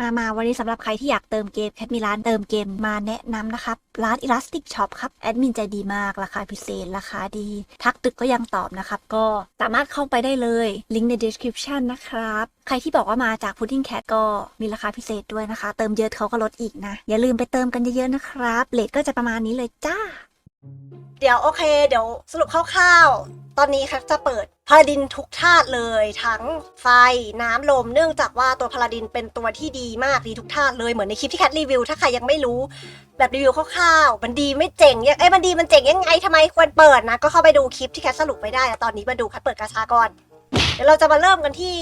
มามาวันนี้สำหรับใครที่อยากเติมเกมแคทมีร้านเติมเกมมาแนะนำนะครับ ร้าน Elastic Shop ครับ แอดมินใจดีมาก ราคาพิเศษ ราคาดี ทักตึกก็ยังตอบนะครับ ก็สามารถเข้าไปได้เลย ลิงก์ใน description นะครับ ใครที่บอกว่ามาจาก Pudding Cat ก็มีราคาพิเศษด้วยนะคะ เติมเยอะเขาก็ลดอีกนะ อย่าลืมไปเติมกันเยอะๆนะครับเลทก็จะประมาณนี้เลยจ้า เดี๋ยวโอเค เดี๋ยวสรุปคร่าวๆ ตอนนี้ครับจะเปิดพาราดินทุกธาตุเลย ทั้งไฟน้ำลม เนื่องจากว่าตัวพาราดินเป็นตัวที่ดีมากดีทุกธาตุเลยเหมือนในคลิปที่แคทรีวิวถ้าใครยังไม่รู้แบบรีวิวคร่าวๆมันดีไม่เจ๋งยังเอ้มันดีมันเจ๋งยังไงทำไมควรเปิดนะ ก็เข้าไปดูคลิปที่แคทสรุปไปได้ตอนนี้มาดูแคทเปิดกาชาก่อนเดี๋ยวเราจะมาเริ่มกันที่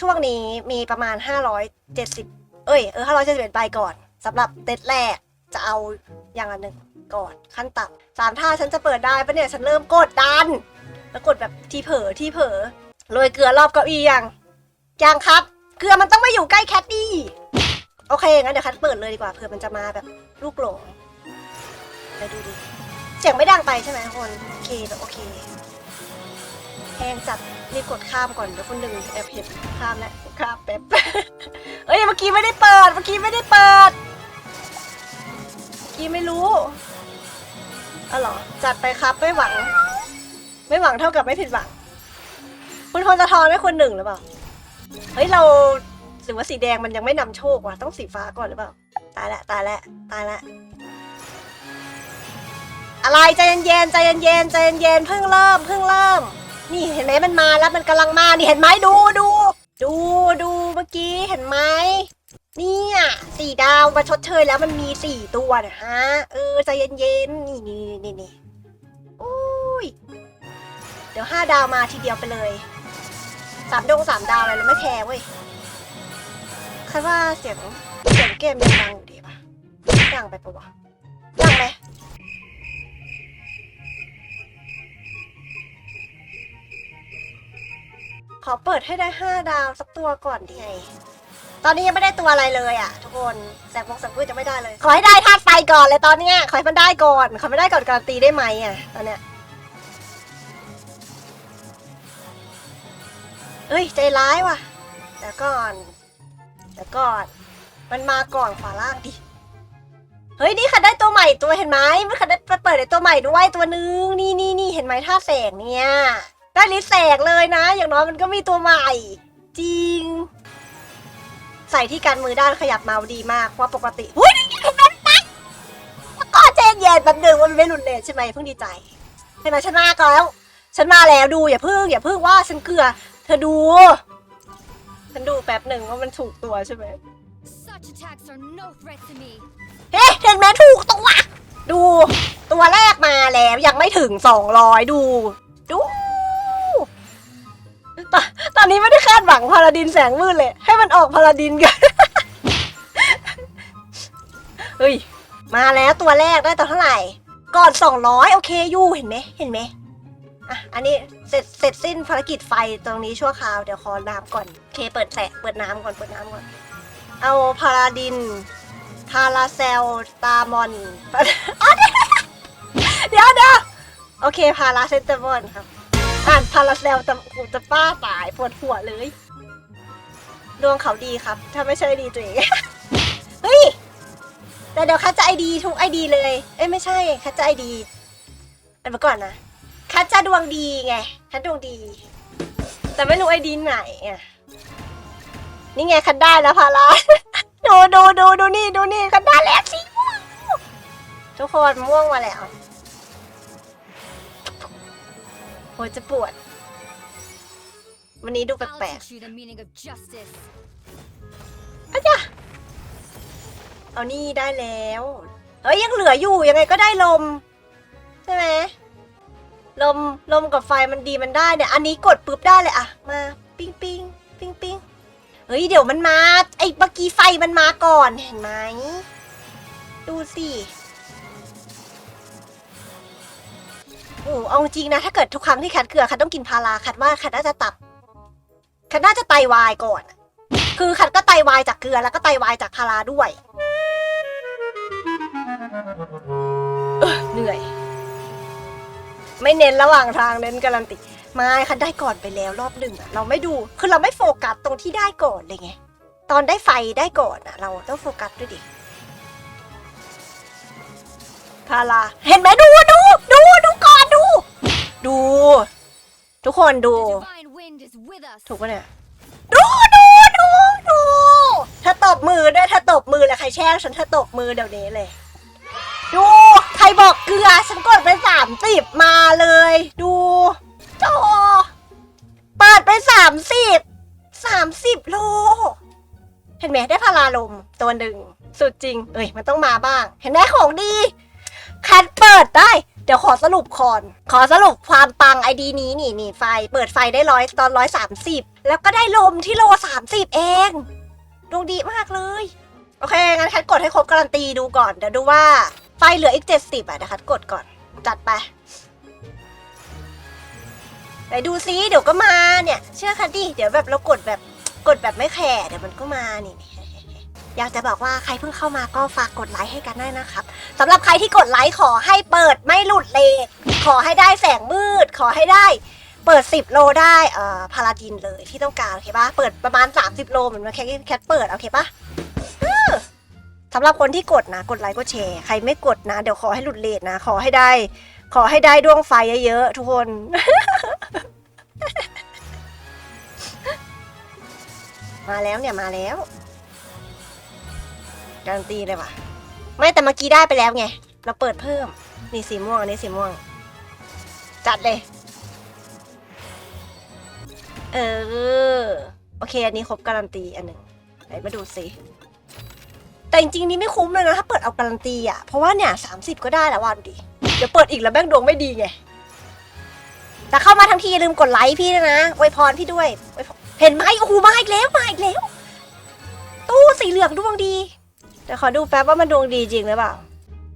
ช่วงนี้มีประมาณ 570 เอ้ยเออ571ใบก่อนสำหรับเซตแรกจะเอาอย่างละหนึ่ง ก่อนขั้นต่ำสามท่าฉันจะเปิดได้ปะเนี่ยฉันเริ่มกดดัน แล้วกดแบบที่เผลอที่เผลอโรยเกลือรอบเก้าอี้ยังยังครับ เกลือมันต้องมาอยู่ใกล้แคทดี้โอเคงั้นเดี๋ยวแคทเปิดเลยดีกว่าเผื่อมันจะมาแบบลูกหลงไปดูดิเสียงไม่ดังไปใช่ไหมคนโอเคแบบโอเคแพงจัดรีบกดข้ามก่อนเดี๋ยวคนหนึ่งแอบเห็นข้ามแล้วข้ามแป๊บเอ้ยเมื่อกี้ไม่ได้เปิด เมื่อกี้ไม่ได้เปิด เมื่อกี้ไม่รู้ อ๋อเหรอ จัดไปครับไม่หวัง ไม่หวังเท่ากับไม่ผิดหวัง คุณพลสะทอนไม่ควรหนึ่งหรือเปล่า เฮ้ยเราหรือว่าสีแดงมันยังไม่นำโชคว่ะต้องสีฟ้าก่อนหรือเปล่า ตายละตายละตายละ อะไรใจเย็นๆใจเย็นๆใจเย็นๆเพิ่งเริ่มเพิ่งเริ่ม นี่เห็นไหมมันมาแล้วมันกำลังมานี่เห็นไหมดูดูดูดูเมื่อกี้เห็นไหม เนี่ยสี่ดาวมาชดเชยแล้วมันมีสี่ตัวนะฮะ เออใจเย็นๆ นี่นี่นี่นี่อุ้ย เดี๋ยวห้าดาวมาทีเดียวไปเลยสามดงสามดาวอะไรเราไม่แคร์เว้ยคิดว่าเสียงเสียงเกมยังดังอยู่ดีปะดังไปปะวะดังไหมขอเปิดให้ได้ห้าดาวสักตัวก่อนดีไง ตอนนี้ยังไม่ได้ตัวอะไรเลยอะ ทุกคนแสงพงแสงพืชจะไม่ได้เลย ขอให้ได้ธาตุไฟก่อนเลยตอนเนี้ยขอให้มันได้ก่อนขอไม่ได้ก่อนการันตีได้ไหมอะตอนเนี้ยเอ้ยใจร้ายว่ะเดี๋ยวก่อนเดี๋ยวก่อน มันมาก่อนขวาล่างดิเฮ้ยนี่ค่ะได้ตัวใหม่ตัวเห็นไหมมันค่ะได้เปิดได้ตัวใหม่ด้วยตัวนึงนี่นี่นี่เห็นไหมท่าแสงเนี่ยได้ลิสแสงเลยนะ อย่างน้อยมันก็มีตัวใหม่ จริง ใส่ที่กันมือด้านขยับเมาส์ดีมากเพราะว่าปกติหุ้ยนี่เห็นไหมนะก็เจนเย็นแป๊บหนึงว่ามันไม่รุนแรงใช่ไหมเพิ่งดีใจเห็นไหมฉันมาก่อนแล้ว ฉันมาแล้วดูอย่าเพิ่งอย่าเพิ่งว่าฉันเกลือ เธอดู ฉันดูแป๊บหนึ่งว่ามันถูกตัวใช่ไหม Such attacks are no threat to me. เฮ้เห็นไหมถูกตัว ดู ตัวแรกมาแล้วยังไม่ถึงสองร้อยดู ดู ตอนตอนนี้ไม่ได้คาดหวังพาราดินแสงมืดเลย ให้มันออกพาราดินกัน เฮ้ย มาแล้วตัวแรกได้ตัวเท่าไหร่ ก่อนสองร้อยโอเคอยู่เห็นไหมเห็นไหมอะ อันนี้เสร็จเสร็จสิ้นภารกิจไฟตรงนี้ชั่วคราว เดี๋ยวขอน้ำก่อนโอเคเปิดแสะเปิดน้ำก่อนเปิดน้ำก่อน เอาพาราดิน พาราเซลตามอนอ๋อเดี๋ยวเดี๋ยวโอเคพาราเซนเตอร์มอนครับ อ่านพาราเซลจะกูจะป้าตายปวดหัวเลย ดวงเขาดีครับ ถ้าไม่ใช่ดีตัวเองเฮ้ย แต่เดี๋ยวคัดจะไอดีทุกไอดีเลย เอ้ยไม่ใช่คัดจะไอดีอันมาก่อนนะคัดจะดวงดีไงคัดดวงดี แต่ไม่รู้ไอดีไหนอะนี่ไงคัดได้แล้วพาราดูดูดูดูนี่ดูนี่คัดได้แล้วสีม่วงทุกคนม่วงมาแล้ว โหจะปวด วันนี้ดูแ I'll ปลก teach you the meaning of justice. ๆอะจ้ะเอานี่ได้แล้ว เอ้ยยังเหลืออยู่ยังไงก็ได้ลม ใช่ไหมลมลมกับไฟมันดีมันได้เนี่ยอันนี้กดปุ๊บได้เลยอะมา ปิ้งปิ้งปิ้งปิ้งเฮ้ยเดี๋ยวมันมา ไอ้เมื่อกี้ไฟมันมาก่อนเห็นไหม ดูสิ โอ้เอาจริงนะ ถ้าเกิดทุกครั้งที่แคัดเกลือคัดต้องกินพาราคัดว่าคัดน่าจะตับคัดน่าจะไตวายก่อน คือคัดก็ไตวายจากเกลือแล้วก็ไตวายจากพาราด้วยเออเหนื่อย ไม่เน้นระหว่างทางเน้นการันตีไม่คันได้ก่อนไปแล้วรอบหนึ่งอะเราไม่ดูคือเราไม่โฟกัสตรงที่ได้ก่อนเลยไงตอนได้ไฟได้ก่อนอะเราต้องโฟกัสด้วยดิพาราเห็นไหมดูดูดูดู ดูดู ทุกคนดู The divine wind is with us. ถูกปะเนี่ย ดูดูดูดูเธอตบมือด้วยเธอตบมือเลยใครแช่งฉันเธอตบมือเดี๋ยวนี้เลย ดู ใครบอกเกลือ ฉันกดไปสามสิบมาเลย ดูโจเปิดไปสามสิบสามสิบโล เห็นไหมได้พาราลมตัวหนึ่ง สุดจริง เอ้ย มันต้องมาบ้าง เห็นไหมของดี แคทเปิดได้ เดี๋ยวขอสรุปก่อน ขอสรุปความปังไอดีนี้นี่นี่ไฟ เปิดไฟได้ร้อยตอนร้อยสามสิบแล้วก็ได้ลมที่โลสามสิบเองดวงดีมากเลย โอเค งั้นแคทกดให้ครบการันตีดูก่อน เดี๋ยวดูว่าไฟเหลืออีกเจ็ดสิบอะเดี๋ยวแคทกดก่อน จัดไปไหนดูซิเดี๋ยวก็มาเนี่ย เชื่อค่ะดิเดี๋ยวแบบเรากดแบบกดแบบไม่แคร์เดี๋ยวมันก็มานี่ อยากจะบอกว่าใครเพิ่งเข้ามาก็ฝากกดไลค์ให้กันได้นะครับสำหรับใครที่กดไลค์ขอให้เปิดไม่หลุดเลทขอให้ได้แสงมืด ขอให้ได้เปิด 10 โลได้เอ่อพาราดินเลยที่ต้องการโอเคปะเปิดประมาณ 30 โลเหมือนแคทแคทเปิดโอเคปะสำหรับคนที่กดนะกดไลค์กดแชร์ใครไม่กดนะ เดี๋ยวขอให้หลุดเลทนะ ขอให้ได้ ขอให้ได้ดวงไฟเยอะๆทุกคน มาแล้วเนี่ยมาแล้ว การันตีเลยว่ะ ไม่แต่เมื่อกี้ได้ไปแล้วไง เราเปิดเพิ่ม นี่สีม่วงอันนี้สีม่วง จัดเลย เออ โอเค อันนี้ครบการันตีอันหนึ่งไหนมาดูสิแต่จริงๆนี่ไม่คุ้มเลยนะถ้าเปิดเอาการันตีอะ เพราะว่าเนี่ยสามสิบก็ได้แล้ววันดิเดี๋ยวเปิดอีกแล้วแม่งดวงไม่ดีไง แต่เข้ามาทั้งทีลืมกดไลค์พี่ด้วยนะอวยพรพี่ด้วยอวยพรเห็นไหมโอ้โหมาอีกแล้วมาอีกแล้ว ตู้สีเหลืองดวงดี เดี๋ยวขอดูแป๊บว่ามันดวงดีจริงหรือเปล่า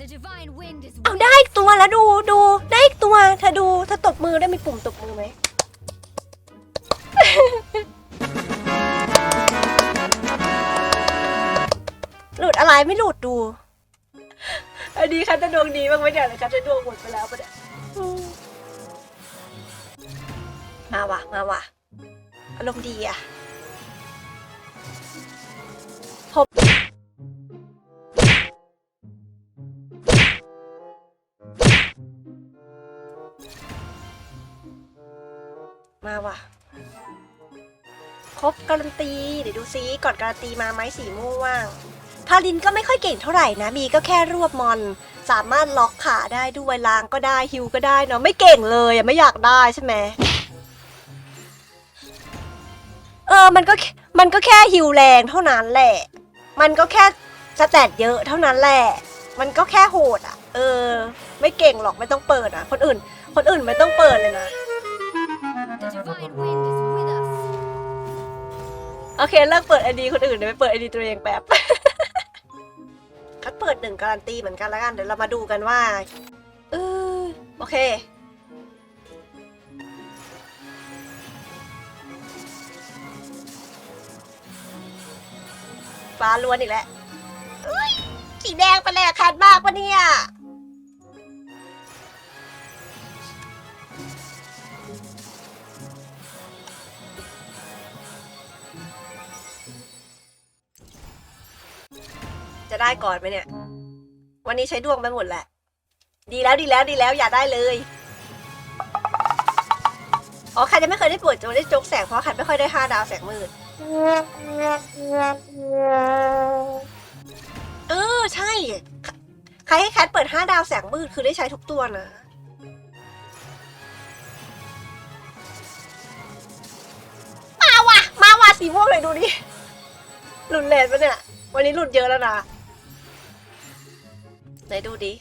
The divine wind is เอา with ได้อีกตัวแล้วดูดูได้อีกตัวเธอดูเธอตบมือได้มีปุ่มตบมือไหม หลุดอะไรไม่หลุดดู อันนี้คันจะดวงดีบ้างไหมเนี่ยหรือคันจะดวงหมดไปแล้วปะเนี่ยอืมมาว่ะมาว่ะอารมณ์ดีอะพบ มาว่ะ ครบการันตี เดี๋ยวดูซิก่อนการันตีมาไหมสีม่วงพาลินก็ไม่ค่อยเก่งเท่าไหร่นะ มีก็แค่รวบมอน สามารถล็อกขาได้ด้วยลางก็ได้ฮิวก็ได้เนาะไม่เก่งเลยอะไม่อยากได้ใช่ไหมเออมันก็มันก็แค่ฮิวแรงเท่านั้นแหละ มันก็แค่สแตทเยอะเท่านั้นแหละ มันก็แค่โหดอะ เออ ไม่เก่งหรอกไม่ต้องเปิดอะ คนอื่น คนอื่นไม่ต้องเปิดเลยนะ โอเคเลิกเปิดไอดีคนอื่นเดี๋ยวไปเปิดไอดีตัวเองแป๊บ คัดเปิดหนึ่งการันตีเหมือนกันแล้วกัน เดี๋ยวเรามาดูกันว่า เออโอเค ฟ้าล้วนอีกแล้วเอ้ยสีแดงไปแลกคัดมากปะเนี่ย จะได้ก่อนไหมเนี่ย วันนี้ใช้ดวงไปหมดแหละ ดีแล้วดีแล้วดีแล้วอย่าได้เลยอ๋อใครจะไม่เคยได้ปวดจะได้จกแสงเพราะใครไม่ค่อยได้ห้าดาวแสงมืดเออใช่ ใครให้แคทเปิดห้าดาวแสงมืดคือได้ใช้ทุกตัวนะมาว่ะมาว่ะสีม่วงเลยดูดิหลุดเลนปะเนี่ย วันนี้หลุดเยอะแล้วนะ ไหนดูดิ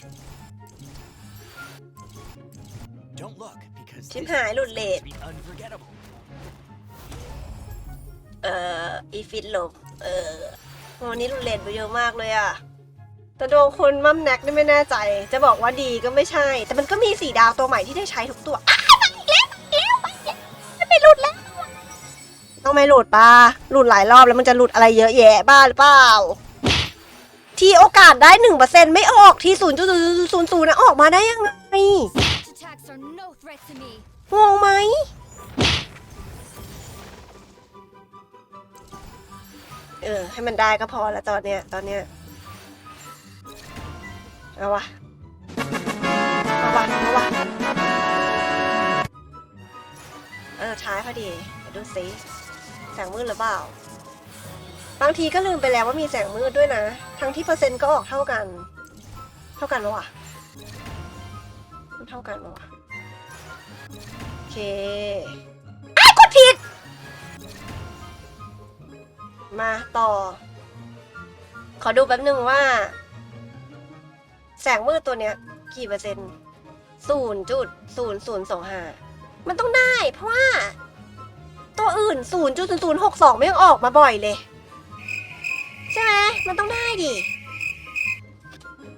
Don't look because ชิบ this หายหลุดเลท will be unforgettable. เอ่อ อีฟิตลมเอ่อวันนี้หลุดเลทไปเยอะมากเลยอะแต่ดวงคุณมัมแน็กนี่ไม่แน่ใจ จะบอกว่าดีก็ไม่ใช่ แต่มันก็มีสีดาวตัวใหม่ที่ได้ใช้ทุกตัวอ้าวมาอีกแล้วมาอีกแล้วมาอีกแล้วไม่หลุดแล้ว ต้องไม่หลุดป่ะหลุดหลายรอบแล้วมันจะหลุดอะไรเยอะแยะบ้าหรือเปล่า ที่โอกาสได้หนึ่งเปอร์เซ็นไม่ออกที่ศูนย์จุดศูนย์ศูนย์นะออกมาได้ยังไง Such attacks are no threat to me. งงไหมเเออ ให้มันได้ก็พอแล้วตอนเนี้ย ตอนเนี้ย เอาวะเอาวะเอาวะเออท้ายพอดีเดี๋ยวดูสิแสงมืดหรือเปล่า บางทีก็ลืมไปแล้วว่ามีแสงมืดด้วยนะ ทั้งที่เปอร์เซ็นต์ก็ออกเท่ากัน เท่ากันปะวะมันเท่ากันปะวะโอเคอ้กดผิด มาต่อ ขอดูแป๊บหนึ่งว่า แสงมืดตัวเนี้ย กี่เปอร์เซ็นต์ศูนย์จุดศูนย์ศูนย์สองห้ามันต้องได้เพราะว่า ตัวอื่นศูนย์จุดศูนย์ศูนย์หกสองไม่ยังออกมาบ่อยเลย ใช่ไหมมันต้องได้ดิ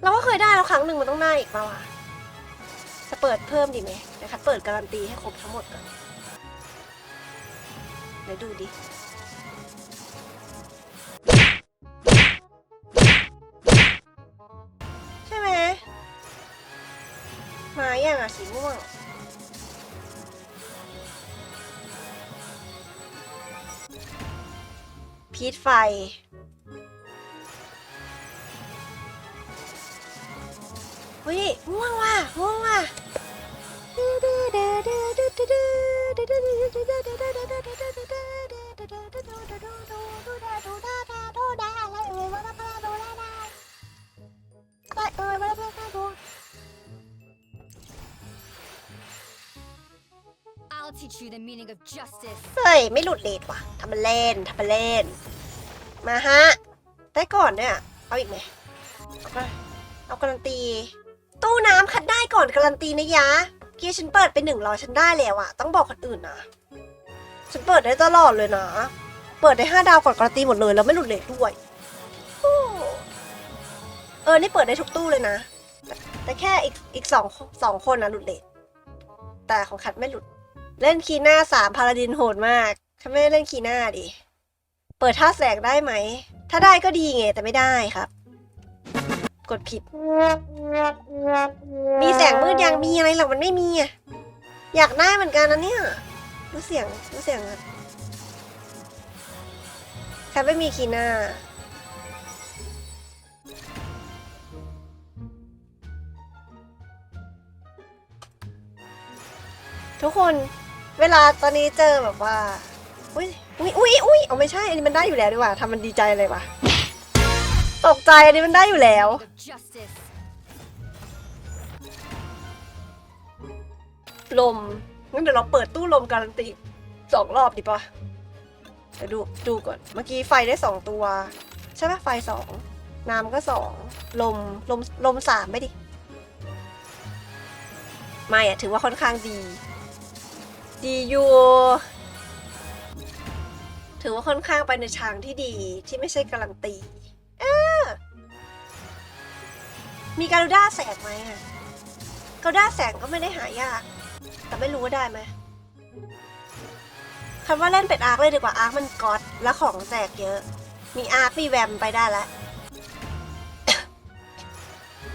เราก็เคยได้แล้วครั้งหนึ่งมันต้องได้อีกป่าวะจะเปิดเพิ่มดีไหมนะคะเปิดการันตีให้ครบทั้งหมดก่อนเดี๋ยวดูดิใช่ไหมมาอย่างอะสีม่วงพีทไฟ เฮ้ยม่วงว่ะม่วงว่ะได้เอ้ยมาแล้วมาแล้ว I'll teach you the meaning of justice. เฮ้ย ไม่หลุดเลทว่ะทำมาเล่นทำมาเล่น มาฮะ ได้ก่อนเนี่ย เอาอีกไหม เอาก็เอาการันตีตู้ น้ำคัดได้ก่อนการันตีนะยะเกี้ฉันเปิดไปหนึ่งร้อยฉันได้แล้วอะต้องบอกคนอื่นนะ ฉันเปิดได้ตลอดเลยนะ เปิดได้ห้าดาวก่อนการันตีหมดเลยแล้วไม่หลุดเลทด้วยเออ นี่เปิดได้ทุกตู้เลยนะ แต่แค่อีกอีกสองสองคนนะหลุดเลทแต่ของคัดไม่หลุด เล่นคีหน้าสามพาราดินโหดมากฉันไม่ได้เล่นคีหน้าดิ เปิดท่าแสงได้ไหม ถ้าได้ก็ดีไงแต่ไม่ได้ครับ กดผิด มีแสงมืดยังมีอะไรหรอกมันไม่มีอะอยากได้เหมือนกันนะเนี่ยรู้เสียงรู้เสียงอะแค่ไม่มีคีหน้าทุกคนเวลาตอนนี้เจอแบบว่า อุ้ยอุ้ยอุ้ยอุ้ยเอาไม่ใช่ อันนี้มันได้อยู่แล้วดีกว่าทำมันดีใจเลยวะ ตกใจอันนี้มันได้อยู่แล้ว Meaning of justice. ลมงั้นเดี๋ยวเราเปิดตู้ลมการันตีสองรอบดีปะเดี๋ยวดูดูก่อน เมื่อกี้ไฟได้สองตัว ใช่ปะไฟสองน้ำก็สองลมลมลมสามไม่ดิ ไม่อะถือว่าค่อนข้างดี ดีอยู่ถือว่าค่อนข้างไปในทางที่ดีที่ไม่ใช่การันตี มีการูด้าแสงไหมอะการูด้าแสงก็ไม่ได้หายาก แต่ไม่รู้ว่าได้ไหมคำว่าเล่นเป็ดอาร์คเลยดีกว่าอาร์คมันก๊อตและของแจกเยอะ มีอาร์คมีแวมไปได้แล้ว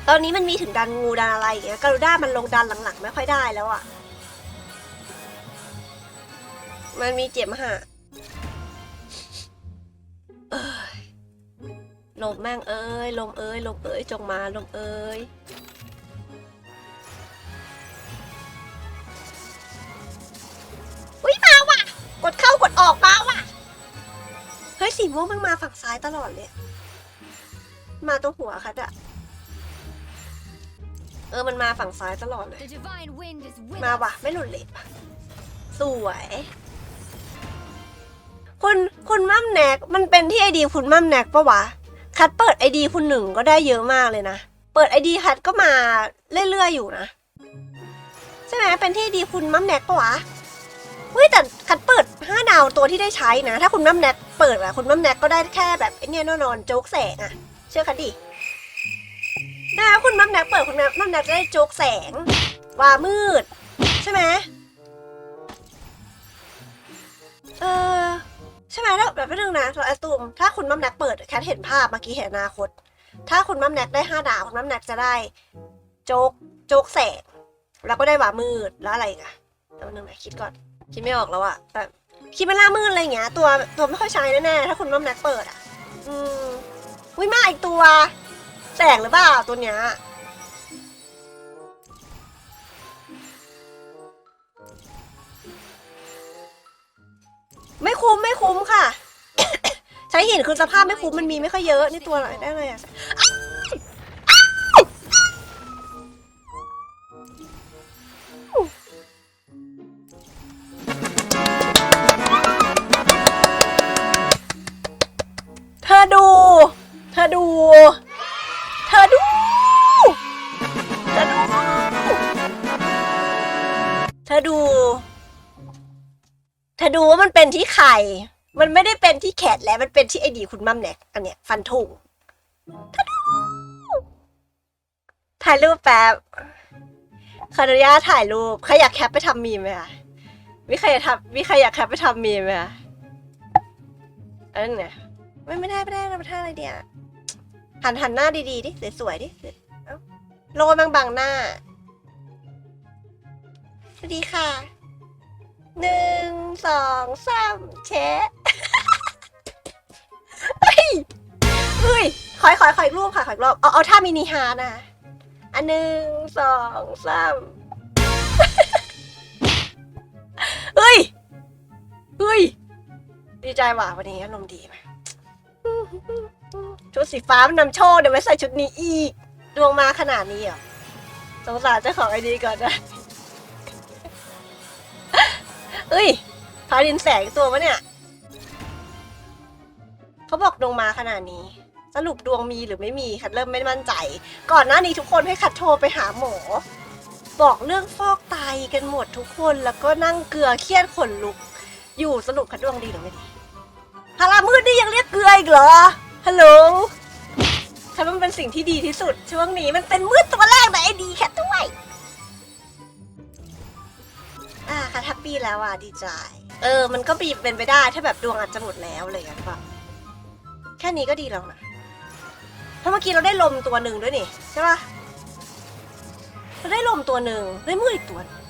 ตอนนี้มันมีถึงดันงูดันอะไรอย่างเงี้ยการูด้ามันลงดันหลังๆ ไม่ค่อยได้แล้วอะ่ะ มันมีเจ็บมหา ลมแม่งเอ้ย ลมเอ้ย ลมเอ้ย จงมา ลมเอ้ย อุ้ยมาว่ะ กดเข้ากดออกมาว่ะ เฮ้ยสีม่วงมันมาฝั่งซ้ายตลอดเลย มาตรงหัวคัดอะเออ มันมาฝั่งซ้ายตลอดเลย The divine wind is with มา us. ว่ะ ไม่หลุดเลทว่ะสวย คุณ คุณมั่มแนก มันเป็นที่ไอดีคุณมั่มแนกปะวะ คัดเปิดไอดีคุณหนึ่งก็ได้เยอะมากเลยนะ เปิดไอดีคัดก็มาเรื่อยๆอยู่นะ ใช่ไหมเป็นที่ดีคุณมัมแน็กปะวะเฮ้ยแต่คัดเปิดห้าดาวตัวที่ได้ใช้นะ ถ้าคุณมัมแน็กเปิดอะคุณมัมแน็กก็ได้แค่แบบไอเนี่ยนอนๆโจ๊กแสงอะเชื่อคัดดินะคุณมัมแน็กเปิดคุณมัมแน็กจะได้โจ๊กแสงวามืด ใช่ไหมเออ ใช่ไหมแล้วแบบนึงนะเราแอตูมถ้าคุณมัมแนกเปิดแคทเห็นภาพเมื่อกี้เห็นอนาคต ถ้าคุณมัมแนกได้ห้าดาวคุณมัมแนกจะได้ โจ๊กโจ๊กแสงแล้วก็ได้หวามืดแล้วอะไรอีกอะเดี๋ยวนึงนะคิดก่อนคิดไม่ออกแล้วอะแบบคิดไม่ล่ามืดอะไรอย่างเงี้ย ตัวตัวไม่ค่อยใช้แน่ๆถ้าคุณมัมแนกเปิดอะอืมวิมาอีกตัว แสงหรือเปล่าตัวเนี้ย ไม่คุ้มไม่คุ้มค่ะ ใช้หินคือสภาพไม่คุ้มมันมีไม่ค่อยเยอะนี่ตัวอะไรได้เลยอะ ข่ มันไม่ได้เป็นที่แขนแล้วมันเป็นที่ไอดีคุณมั่มแน็กอันเนี้ยฟันถุงถ่ายรูปแป๊บ ขออนุญาตถ่ายรูป ใครอยากแคปไปทำมีมไหมคะมีใครอยากทำมีใครอยากแคปไปทำมีมไหมคะอันนั้นไม่ไม่ได้ไม่ได้เราท่าอะไรเดียวหันหันหน้าดีๆดิสวยๆดิโลบังบังหน้า สวัสดีค่ะ หนึ่งสองสามแชะเฮ้ยเฮ้ยขอยขอยขอยรูปค่ะขอยรูปเอาเอาท่ามินิฮาร์ทนะอันหนึ่งสองสามเฮ้ยเฮ้ยดีใจว่ะวันนี้อารมณ์ดีไหมชุดสีฟ้ามันนำโชคเดี๋ยวไว้ใส่ชุดนี้อีก ดวงมาขนาดนี้เหรอสงสารเจ้าของไอดีก่อนนะ เอ้ยพาดินแสงตัววะเนี่ย เขาบอกดวงมาขนาดนี้ สรุปดวงมีหรือไม่มีคัดเริ่มไม่มั่นใจ ก่อนหน้านี้ทุกคนให้คัดโทรไปหาหมอ บอกเรื่องฟอกไตกันหมดทุกคนแล้วก็นั่งเกลือเครียดขนลุก อยู่สรุปคัดดวงดีหรือไม่ดีฮารามืดนี่ยังเรียกเกลืออีกเหรอฮัลโหลคัดว่ามันเป็นสิ่งที่ดีที่สุด ช่วงนี้มันเป็นมืดตัวแรกในไอดีแคทด้วย อ่าค่ะแฮปปี้แล้วอะดีใจ เออ มันก็มีเป็นไปได้ถ้าแบบดวงอาจจะหมดแล้วอะไรอย่างเงี้ยป่ะแค่นี้ก็ดีแล้วนะเพราะเมื่อกี้เราได้ลมตัวหนึ่งด้วยนี่ใช่ป่ะเราได้ลมตัวหนึ่งได้มืดอีกตัวนึง